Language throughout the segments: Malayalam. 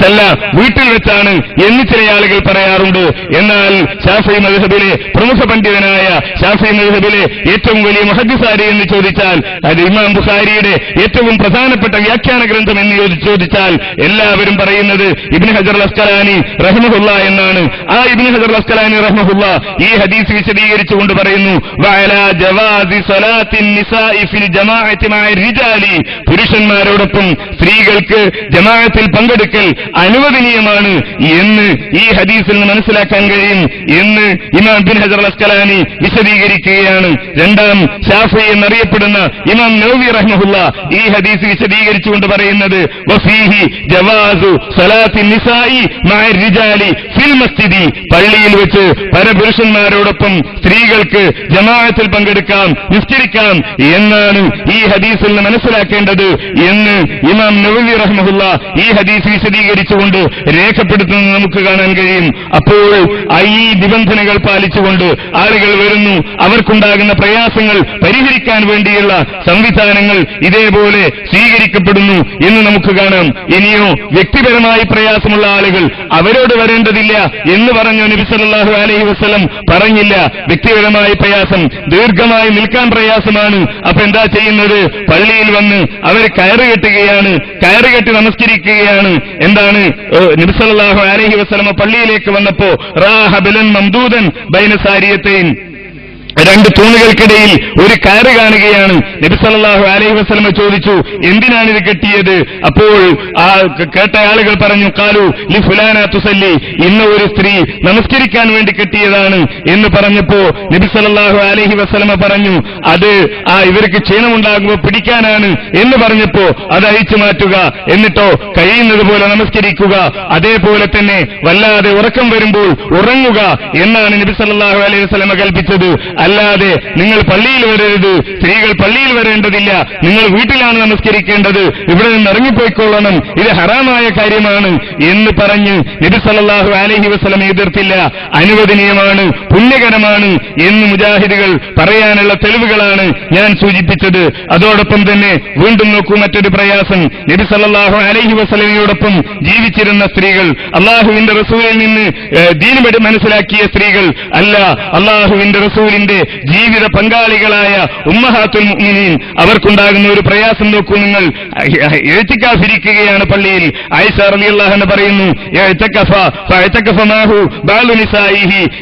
സ്ഥല വീട്ടിൽ വെച്ചാണ് എന്ന് ചില ആളുകൾ പറയാറുണ്ട്. എന്നാൽ ഷാഫി മദ്ഹബിലെ പ്രമുഖ പണ്ഡിതനായ ഷാഫി മദ്ഹബിലെ ഏറ്റവും വലിയ മഹദ്സാരി എന്ന് ചോദിച്ചാൽ അത് ഇമാം ബുഖാരിയുടെ ഏറ്റവും പ്രധാനപ്പെട്ട വ്യാഖ്യാന ഗ്രന്ഥം എന്ന് ചോദിച്ചാൽ എല്ലാവരും പറയുന്നത് ഇബ്നു ഹജർ അസ്കലാനി റഹ്മഹുല്ല എന്നാണ്. ആ ഇബ്നു ഹജർ അസ്കലാനി റഹ്മഹുല്ല ഈ ഹദീസ് വിശദീകരിച്ചുകൊണ്ട് പറയുന്നു പുരുഷന്മാരോടൊപ്പം സ്ത്രീകൾക്ക് ജമാഅത്തിൽ പങ്കെടുക്കൽ അനുവദനീയമാണ് എന്ന് ഈ ഹദീസിൽ നിന്ന് മനസ്സിലാക്കാൻ കഴിയും എന്ന് ഇമാം ബിൻ ഹജർ അസ്കലാനി വിശദീകരിക്കുകയാണ്. രണ്ടാം ഷാഫി എന്നറിയപ്പെടുന്ന ഇമാം നൌവി റഹ്മുല്ല ഈ ഹദീസ് വിശദീകരിച്ചുകൊണ്ട് പറയുന്നത് ജവാസു ഫിൽ പള്ളിയിൽ വെച്ച് പരപുരുഷന്മാരോടൊപ്പം സ്ത്രീകൾക്ക് ജമാഅത്തിൽ പങ്കെടുക്കാം നിസ്കരിക്കാം എന്നാണ് ഈ ഹദീസിൽ നിന്ന് മനസ്സിലാക്കേണ്ടത് എന്ന് ഇമാം നവവി റഹ്മുല്ല ഈ ഹദീസ് വിശദീകരിച്ചുകൊണ്ട് രേഖപ്പെടുത്തുന്നത് നമുക്ക് കാണാൻ കഴിയും. അപ്പോൾ ഈ നിബന്ധനകൾ പാലിച്ചുകൊണ്ട് ആളുകൾ വരുന്നു. അവർക്കുണ്ടാകുന്ന പ്രയാസങ്ങൾ പരിഹരിക്കാൻ വേണ്ടിയുള്ള സംവിധാനങ്ങൾ ഇതേപോലെ സ്വീകരിക്കപ്പെടുന്നു എന്ന് നമുക്ക് കാണാം. ഇനിയോ വ്യക്തിപരമായി പ്രയാസമുള്ള ആളുകൾ അവരോട് വരേണ്ടതില്ല എന്ന് പറഞ്ഞു നബിസലാഹു അലൈഹി വസല്ലം പറഞ്ഞില്ല. വ്യക്തിപരമായ പ്രയാസം ദീർഘമായി നിൽക്കാൻ പ്രയാസമാണ്. അപ്പൊ എന്താ ചെയ്യുന്നത്? പള്ളിയിൽ വന്ന് അവർ കയറുകെട്ടുകയാണ് കയറുകെട്ടി നമസ്കരിക്കുകയാണ്. എന്താണ് ഏഹ്, നബി അലഹി വസ്ലമ പള്ളിയിലേക്ക് വന്നപ്പോ റാഹബിലൻ മംദൂദൻ ബൈനസാരിയത്തെയും രണ്ട് തൂണുകൾക്കിടയിൽ ഒരു കയറ് കാണുകയാണ്. നബി സല്ലല്ലാഹു അലൈഹി വസ്ലമ ചോദിച്ചു എന്തിനാണ് ഇത് കെട്ടിയത്? അപ്പോൾ ആ കേട്ട ആളുകൾ പറഞ്ഞു കാലു ലി ഫുലാന തുസല്ലി ഇന്ന് ഒരു സ്ത്രീ നമസ്കരിക്കാൻ വേണ്ടി കെട്ടിയതാണ്. എന്ന് പറഞ്ഞപ്പോ നബി സല്ലല്ലാഹു അലൈഹി വസല്ലമ പറഞ്ഞു അത് ആ ഇവർക്ക് ക്ഷീണമുണ്ടാകുമ്പോൾ പിടിക്കാനാണ്. എന്ന് പറഞ്ഞപ്പോ അത് അഴിച്ചു മാറ്റുക എന്നിട്ടോ കഴിയുന്നത് പോലെ നമസ്കരിക്കുക അതേപോലെ തന്നെ വല്ലാതെ ഉറക്കം വരുമ്പോൾ ഉറങ്ങുക എന്നാണ് നബി സല്ലല്ലാഹു അലൈഹി വസ്ലമ കൽപ്പിച്ചത്. അല്ലാതെ നിങ്ങൾ പള്ളിയിൽ വരരുത്. സ്ത്രീകൾ പള്ളിയിൽ വരേണ്ടതില്ല. നിങ്ങൾ വീട്ടിലാണ് നമസ്കരിക്കേണ്ടത്. ഇവിടെ നിന്ന് ഇറങ്ങിപ്പോയിക്കൊള്ളണം. ഇത് ഹറാമായ കാര്യമാണ് എന്ന് പറഞ്ഞ് നബി സല്ലല്ലാഹു അലൈഹി വസല്ലം എതിർത്തില്ല. അനുവദനീയമാണ് പുണ്യകരമാണ് എന്ന് മുജാഹിദുകൾ പറയാനുള്ള തെളിവുകളാണ് ഞാൻ സൂചിപ്പിച്ചത്. അതോടൊപ്പം തന്നെ വീണ്ടും നോക്കൂ മറ്റൊരു പ്രയാസം. നബി സല്ലല്ലാഹു അലൈഹി വസല്ലമയോടൊപ്പം ജീവിച്ചിരുന്ന സ്ത്രീകൾ അള്ളാഹുവിന്റെ റസൂലിൽ നിന്ന് ദീനപടി മനസ്സിലാക്കിയ സ്ത്രീകൾ അല്ല. അള്ളാഹുവിന്റെ റസൂലിന്റെ ജീവിത പങ്കാളികളായ ഉമ്മഹാത്തുൽ മുഅ്മിനീൻ അവർക്കുണ്ടാകുന്ന ഒരു പ്രയാസം നോക്കൂ നിങ്ങൾ. എഴുത്തിക്കാഫിരിക്കുകയാണ് പള്ളിയിൽ. ആയിഷ റളിയല്ലാഹു അൻഹ പറയുന്നു മാഹു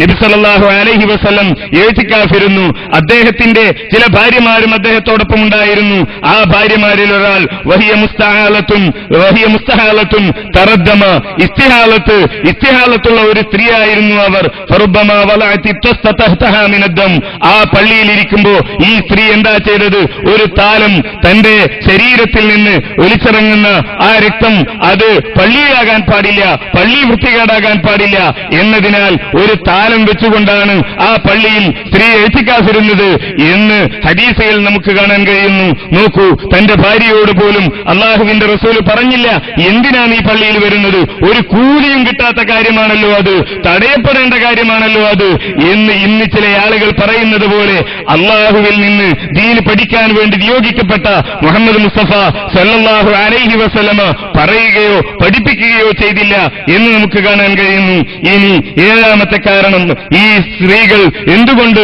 നബി സല്ലല്ലാഹു അലൈഹി വസല്ലം എഴുത്തിക്കാഫിരുന്നു. അദ്ദേഹത്തിന്റെ ചില ഭാര്യമാരും അദ്ദേഹത്തോടൊപ്പം ഉണ്ടായിരുന്നു. ആ ഭാര്യമാരിൽ ഒരാൾ വഹിയ മുസ്തഹാലത്തും വഹിയ മുസ്തഹാലത്തും തറദ്ദമ. ഇസ്തിഹാലത്ത് ഇസ്തിഹാലത്തുള്ള ഒരു സ്ത്രീയായിരുന്നു അവർ. ഫറുബമ വളഅത്തി തസ്തതഹ്തഹാ മിനദ്ദം ആ പള്ളിയിൽ ഇരിക്കുമ്പോ ഈ സ്ത്രീ എന്താ ചെയ്തത്? ഒരു താലം തന്റെ ശരീരത്തിൽ നിന്ന് ഒലിച്ചിറങ്ങുന്ന ആ രക്തം അത് പള്ളിയിലാകാൻ പാടില്ല പള്ളി വൃത്തികേടാകാൻ പാടില്ല എന്നതിനാൽ ഒരു താലം വെച്ചുകൊണ്ടാണ് ആ പള്ളിയിൽ സ്ത്രീ എഴുത്തിക്കാതിരുന്നത് എന്ന് ഹദീസയിൽ നമുക്ക് കാണാൻ കഴിയുന്നു. നോക്കൂ തന്റെ ഭാര്യയോട് പോലും അള്ളാഹുവിന്റെ റസൂൽ പറഞ്ഞില്ല. എന്തിനാണ് ഈ പള്ളിയിൽ വരുന്നത്? ഒരു കൂലിയും കിട്ടാത്ത കാര്യമാണല്ലോ അത് തടയപ്പെടേണ്ട കാര്യമാണല്ലോ അത് എന്ന് ഇന്ന് ചില ആളുകൾ പറയുന്നത് പോലെ അള്ളാഹുവിൽ നിന്ന് ദീന് പഠിക്കാൻ വേണ്ടി നിയോഗിക്കപ്പെട്ട മുഹമ്മദ് മുസ്തഫ സല്ലാഹു അലൈഹി വസ്ലമ പറയുകയോ പഠിപ്പിക്കുകയോ ചെയ്തില്ല എന്ന് നമുക്ക് കാണാൻ കഴിയുന്നു. ഇനി ഏഴാമത്തെ കാരണം ഈ സ്ത്രീകൾ എന്തുകൊണ്ട്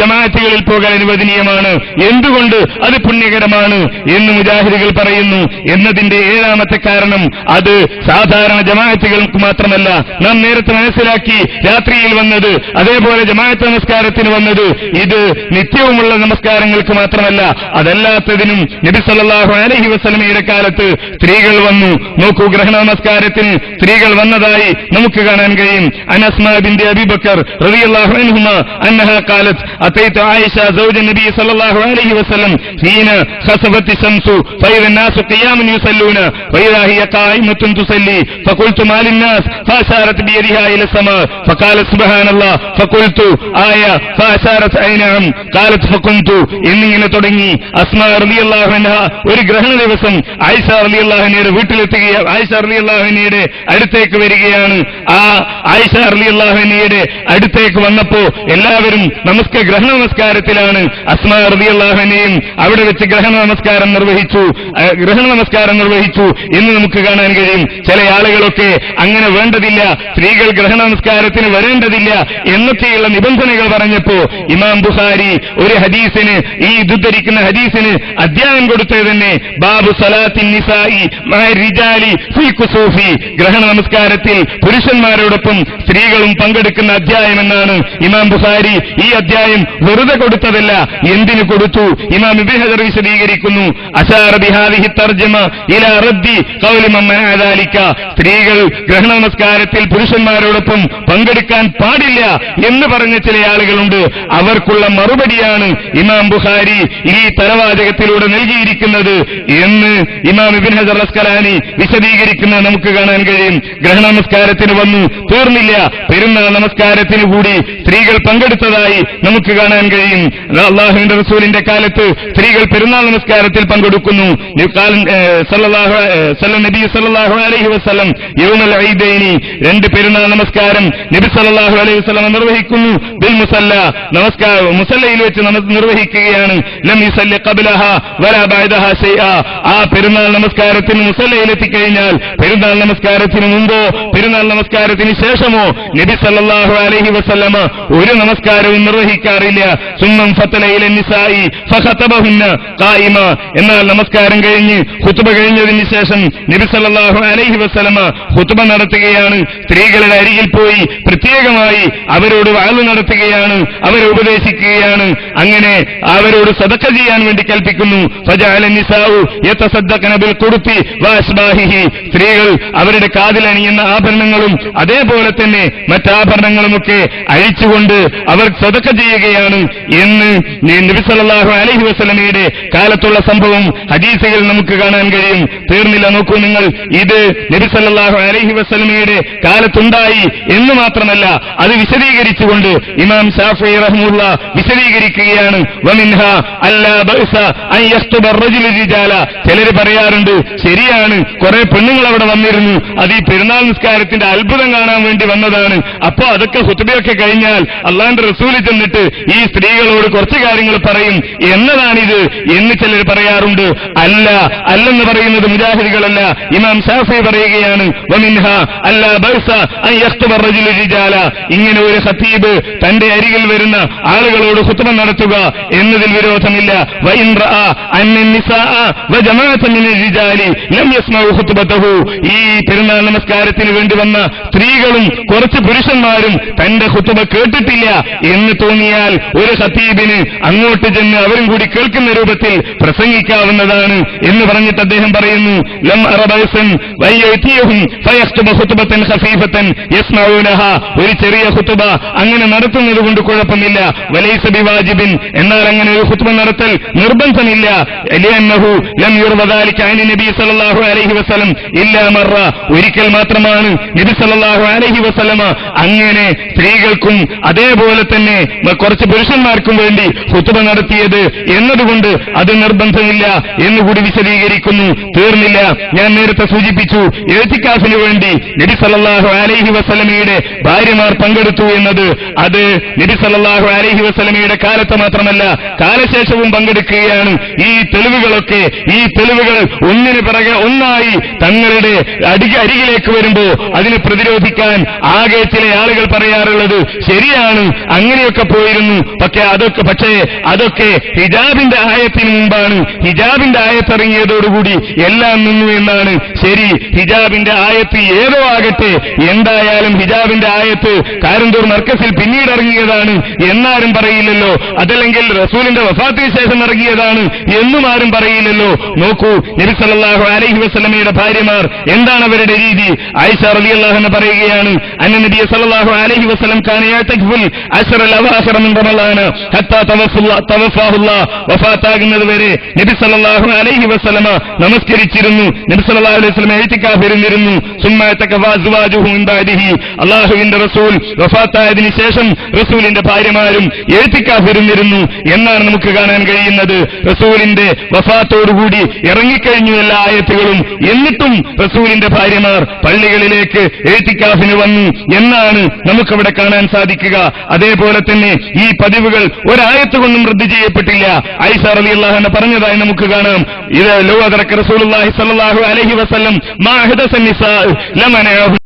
ജമാഅത്തുകളിൽ പോകാൻ അനുവദനീയമാണ്? എന്തുകൊണ്ട് അത് പുണ്യകരമാണ് എന്ന് മുജാഹിദികൾ പറയുന്നു. എന്നതിന്റെ ഏഴാമത്തെ കാരണം അത് സാധാരണ ജമാഅത്തുകൾക്ക് മാത്രമല്ല. നാം നേരത്തെ മനസ്സിലാക്കി രാത്രിയിൽ വന്നത് അതേപോലെ ജമാഅത്ത് നമസ്കാരത്തിന് വന്നത് ഇത് നിത്യവുമുള്ള നമസ്കാരങ്ങൾക്ക് മാത്രമല്ല അതല്ലാത്തതിനും നബി സല്ലല്ലാഹു അലൈഹി വസല്ലമയുടെ കാലത്ത് സ്ത്രീകൾ വന്നു നോക്കൂ ഗ്രഹണ നമസ്കാരത്തിന് സ്ത്രീകൾ വന്നതായി നമുക്ക് കാണാൻ കഴിയും അനസ്മാ ബിന്റെ അബിബക്കർ റളിയല്ലാഹു അൻഹുമ അന്നഹ ഖാലത്ത് അത്തൈതു ആയിഷ زوج النبي صلى الله عليه وسلم حين خسفت الشمس فإذا الناس قيام يصلون فإذا هي قائمة تصلي فقلت ما للناس فأشارت بيدها إلى السماء فقالت سبحان الله فقلت آية അസാരത്ത് ഐനാം കാലത്ത് ഫക്കുന്തു എന്നിങ്ങനെ തുടങ്ങി. അസ്മ അർലിയല്ലാഹുന ഒരു ഗ്രഹണ ദിവസം ആയിഷ റളിയല്ലാഹുവിനയുടെ വീട്ടിലെത്തുകയാണ് ആയിഷ റളിയല്ലാഹുവിനയുടെ അടുത്തേക്ക് വരികയാണ്. ആ ആയിഷ റളിയല്ലാഹുവിനയുടെ അടുത്തേക്ക് വന്നപ്പോ എല്ലാവരും നമസ്ക ഗ്രഹണ നമസ്കാരത്തിലാണ്. അസ്മാ റളിയല്ലാഹുവിനെയും അവിടെ വെച്ച് ഗ്രഹണ നമസ്കാരം നിർവഹിച്ചു. ഗ്രഹണ നമസ്കാരം നിർവഹിച്ചു. എന്ന് നമുക്ക് കാണാൻ കഴിയും ചില ആളുകളൊക്കെ അങ്ങനെ വേണ്ടതില്ല സ്ത്രീകൾ ഗ്രഹണ നമസ്കാരത്തിന് വരേണ്ടതില്ല എന്നൊക്കെയുള്ള നിബന്ധനകൾ പറഞ്ഞപ്പോ ഇമാം ബുഹാരി ഒരു ഹദീസിന് ഈ ഇതുദ്ധരിക്കുന്ന ഹദീസിന് അധ്യായം കൊടുത്തത് തന്നെ ബാബു സലാത്തിൻ നിസായി റിജാലി ഫീ കുസൂഫി ഗ്രഹണ നമസ്കാരത്തിൽ പുരുഷന്മാരോടൊപ്പം സ്ത്രീകളും പങ്കെടുക്കുന്ന അധ്യായം എന്നാണ് ഇമാം ബുഹാരി ഈ അധ്യായം വെറുതെ കൊടുത്തതല്ല എന്തിനു കൊടുത്തു? ഇമാം ഇബ്നു ഹജർ വിശദീകരിക്കുന്നു തർജമ റദ്ദി സ്ത്രീകൾ ഗ്രഹണ നമസ്കാരത്തിൽ പുരുഷന്മാരോടൊപ്പം പങ്കെടുക്കാൻ പാടില്ല എന്ന് പറഞ്ഞ ചില ആളുകളുണ്ട്. അവർക്കുള്ള മറുപടിയാണ് ഇമാം ബുഖാരി ഈ തലവാചകത്തിലൂടെ നൽകിയിരിക്കുന്നത് എന്ന് ഇമാം ഇബിൻ ഹജർ അസ്കലാനി വിശദീകരിക്കുന്നത് നമുക്ക് കാണാൻ കഴിയും. ഗ്രഹണ നമസ്കാരത്തിന് വന്നു. തീർന്നില്ല. പെരുന്നാൾ നമസ്കാരത്തിന് കൂടി സ്ത്രീകൾ പങ്കെടുത്തതായി നമുക്ക് കാണാൻ കഴിയും. അള്ളാഹുവിന്റെ റസൂലിന്റെ കാലത്ത് സ്ത്രീകൾ പെരുന്നാൾ നമസ്കാരത്തിൽ പങ്കെടുക്കുന്നു. നബി സല്ലാഹു അലൈഹി വസല്ലം യൗമൽ ഐദൈനി രണ്ട് പെരുന്നാൾ നമസ്കാരം നബി സല്ലാഹു അലൈഹി വസല്ലം നിർവഹിക്കുന്നു. ബിൽ മുസല്ല. നമസ്കാര. മുസല്ലയിൽ വെച്ച് നിർവഹിക്കുകയാണ്. വലാ ആ പെരുന്നാൾ നമസ്കാരത്തിന് മുസല്ലയിൽ എത്തിക്കഴിഞ്ഞാൽ പെരുന്നാൾ നമസ്കാരത്തിന് മുമ്പോ പെരുന്നാൾ നമസ്കാരത്തിന് ശേഷമോ നബി സല്ലല്ലാഹു അലൈഹി വസല്ലമ ഒരു നമസ്കാരവും നിർവഹിക്കാറില്ല. സുന്നം ഫത്തലയിലെ നിസായി ഫഖതബഹുന്ന ഖായിമ. എന്നാൽ നമസ്കാരം കഴിഞ്ഞ് ഖുത്ബ കഴിഞ്ഞതിന് ശേഷം നബി സല്ലല്ലാഹു അലൈഹി വസല്ലമ ഖുത്ബ നടത്തുകയാണ്. സ്ത്രീകളുടെ അരികിൽ പോയി പ്രത്യേകമായി അവരോട് വാഴ് നടത്തുകയാണ്. അവരെ ഉപദേശിക്കുകയാണ്. അങ്ങനെ അവരോട് സദക്ക ചെയ്യാൻ വേണ്ടി കൽപ്പിക്കുന്നു. ബിൽ സ്ത്രീകൾ അവരുടെ കാതിലണിയുന്ന ആഭരണങ്ങളും അതേപോലെ തന്നെ മറ്റാഭരണങ്ങളുമൊക്കെ അഴിച്ചുകൊണ്ട് അവർ സദക്ക ചെയ്യുകയാണ് എന്ന് നബിസലാഹു അലഹി വസല്ലമയുടെ കാലത്തുള്ള സംഭവം ഹദീസുകൾ നമുക്ക് കാണാൻ കഴിയും. തീർന്നില്ല നോക്കൂ നിങ്ങൾ. ഇത് നബി അലഹി വസല്ലമയുടെ കാലത്തുണ്ടായി എന്ന് മാത്രമല്ല അത് വിശദീകരിച്ചുകൊണ്ട് ഇമാം ഷാഫി റഹ്മുള്ള വിശദീകരിക്കുകയാണ്. ചിലര് പറയാറുണ്ട് ശരിയാണ് കുറെ പെണ്ണുങ്ങൾ അവിടെ വന്നിരുന്നു. അത് ഈ പെരുന്നാൾ നിസ്കാരത്തിന്റെ അത്ഭുതം കാണാൻ വേണ്ടി വന്നതാണ്. അപ്പോ അതൊക്കെ ഹുത്തബയൊക്കെ കഴിഞ്ഞാൽ അള്ളാന്റെ റസൂലി ചെന്നിട്ട് ഈ സ്ത്രീകളോട് കുറച്ച് കാര്യങ്ങൾ പറയും. എന്നതാണിത് എന്ന് ചിലർ പറയാറുണ്ട്. അല്ല അല്ലെന്ന് പറയുന്നത് മുജാഹിദികളല്ല. ഇമാം ഷാഫി പറയുകയാണ് ഇങ്ങനെ ഒരു സത്തീബ് തന്റെ അരികിൽ വരുന്ന നിന്ന് ആളുകളോട് കുത്തുമ നടത്തുക എന്നതിൽ വിരോധമില്ല. ഈ പെരുന്നാൾ നമസ്കാരത്തിന് വേണ്ടി വന്ന സ്ത്രീകളും കുറച്ച് പുരുഷന്മാരും തന്റെ കുത്തുമ കേട്ടിട്ടില്ല എന്ന് തോന്നിയാൽ ഒരു ഹത്തീബിന് അങ്ങോട്ട് ചെന്ന് അവരും കൂടി കേൾക്കുന്ന രൂപത്തിൽ പ്രസംഗിക്കാവുന്നതാണ് എന്ന് പറഞ്ഞിട്ട് അദ്ദേഹം പറയുന്നു ഒരു ചെറിയ കുത്തുബ അങ്ങനെ നടത്തുന്നത് കൊണ്ട് കുഴപ്പം കുഴപ്പമില്ല വലൈസ ബിവാജിബിൻ എന്നാൽ അങ്ങനെ ഒരു ഹുത്മ നടത്തൽ നിർബന്ധമില്ല. ഒരിക്കൽ മാത്രമാണ് നബി സല്ലല്ലാഹു അലഹി വസ്ലമ അങ്ങനെ സ്ത്രീകൾക്കും അതേപോലെ തന്നെ കുറച്ച് പുരുഷന്മാർക്കും വേണ്ടി ഹുത്ബ നടത്തിയത് എന്നതുകൊണ്ട് അത് നിർബന്ധമില്ല എന്നുകൂടി വിശദീകരിക്കുന്നു. തീർന്നില്ല. ഞാൻ നേരത്തെ സൂചിപ്പിച്ചു എഴുത്തിക്കാഫിന് വേണ്ടി നബി സല്ലല്ലാഹു അലൈഹി വസ്ലമയുടെ ഭാര്യമാർ പങ്കെടുത്തു എന്നത് അത് നബി സല്ലല്ലാഹു അലഹി വസല്ലമയുടെ കാലത്ത് മാത്രമല്ല കാലശേഷവും പങ്കെടുക്കുകയാണ്. ഈ തെളിവുകളൊക്കെ ഈ തെളിവുകൾ ഒന്നിന് പിറകെ ഒന്നായി തങ്ങളുടെ അടിക അരികിലേക്ക് വരുമ്പോ അതിനെ പ്രതിരോധിക്കാൻ ആകെ ചില ആളുകൾ പറയാറുള്ളത് ശരിയാണ് അങ്ങനെയൊക്കെ പോയിരുന്നു. പക്ഷെ അതൊക്കെ പക്ഷേ അതൊക്കെ ഹിജാബിന്റെ ആയത്തിന് മുമ്പാണ്. ഹിജാബിന്റെ ആയത്തിറങ്ങിയതോടുകൂടി എല്ലാം നിന്നു എന്നാണ്. ശരി ഹിജാബിന്റെ ആയത്ത് ഏതോ ആകട്ടെ എന്തായാലും ഹിജാബിന്റെ ആയത്ത് കാരന്തൂർ മർക്കസിൽ പിന്നീട് ഇറങ്ങിയതാണ്. എന്നാരും പറയില്ലല്ലോ. അതല്ലെങ്കിൽ റസൂലിന്റെ വഫാത്തിന് ശേഷം ഇറങ്ങിയതാണ് എന്നും ആരും പറയില്ലല്ലോ. നോക്കൂ നബി സല്ലല്ലാഹു അലൈഹി വസല്ലമയുടെ ഭാര്യമാർ എന്താണ് അവരുടെ രീതി? ആയിഷ റളിയല്ലാഹു അൻഹ പറയുകയാണ് അന്ന നബിയെ സല്ലല്ലാഹു അലൈഹി തവഫാഹുല്ല. വഫാത്താകുന്നത് വരെ നബി സല്ലല്ലാഹു അലൈഹി വസ്ലമ നമസ്കരിച്ചിരുന്നു. നബി സല്ലല്ലാഹു അലൈഹി വസ്ലം എഴുത്തിക്കാ പെരുന്നിരുന്നു സുമ്മ അള്ളാഹുവിന്റെ റസൂൽ വഫാത്തായതിനു ശേഷം റസൂലിന്റെ ഭാര്യ ഭാര്യമാരും എഴുത്തിക്കാഫിരുന്നിരുന്നു എന്നാണ് നമുക്ക് കാണാൻ കഴിയുന്നത്. റസൂലിന്റെ വഫാത്തോടുകൂടി ഇറങ്ങിക്കഴിഞ്ഞു എല്ലാ ആയത്തുകളും. എന്നിട്ടും റസൂലിന്റെ ഭാര്യമാർ പള്ളികളിലേക്ക് എഴുത്തിക്കാഫിന് വന്നു എന്നാണ് നമുക്കവിടെ കാണാൻ സാധിക്കുക. അതേപോലെ തന്നെ ഈ പതിവുകൾ ഒരായത്ത് കൊണ്ടും റദ്ദ് ചെയ്യപ്പെട്ടില്ല. ഐഷ അലി അള്ളാഹന പറഞ്ഞതായി നമുക്ക് കാണാം. ഇത് ലോകതറക്ക് റസൂൽ അലഹി വസ്ലം